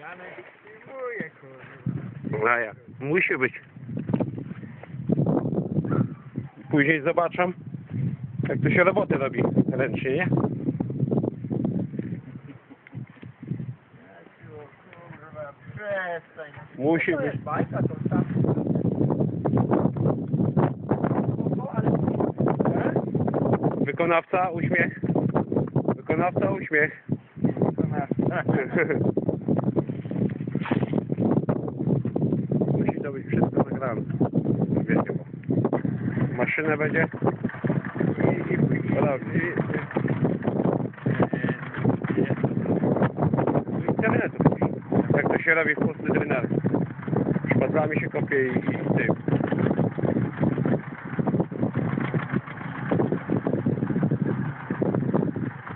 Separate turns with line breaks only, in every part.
Rany filmuje, kurwa.
A ja. Musi być. Później zobaczę, jak to się roboty robi ręcznie, nie? Musi
To
być. Wykonawca, uśmiech. Wykonawca, uśmiech. Musi to być wszystko nagrane. Wiecie, bo będzie i, i, i, robi. Z. Jak to się robi w Polsce trener. Szpadlami się kopie i, i tym.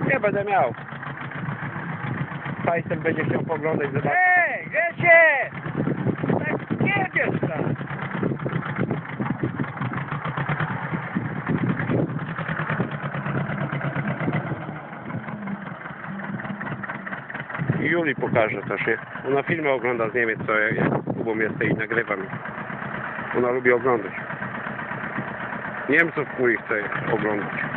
Nie będę miał. Tyson będzie chciał poglądać, zobaczyć.
Ej, wiecie! Tak nie wiesz tam.
Juli pokaże też? Ona filmy ogląda z Niemiec, co ja, ja Kubą jestem i nagrywam. Ona lubi oglądać. Niemców mój chce oglądać.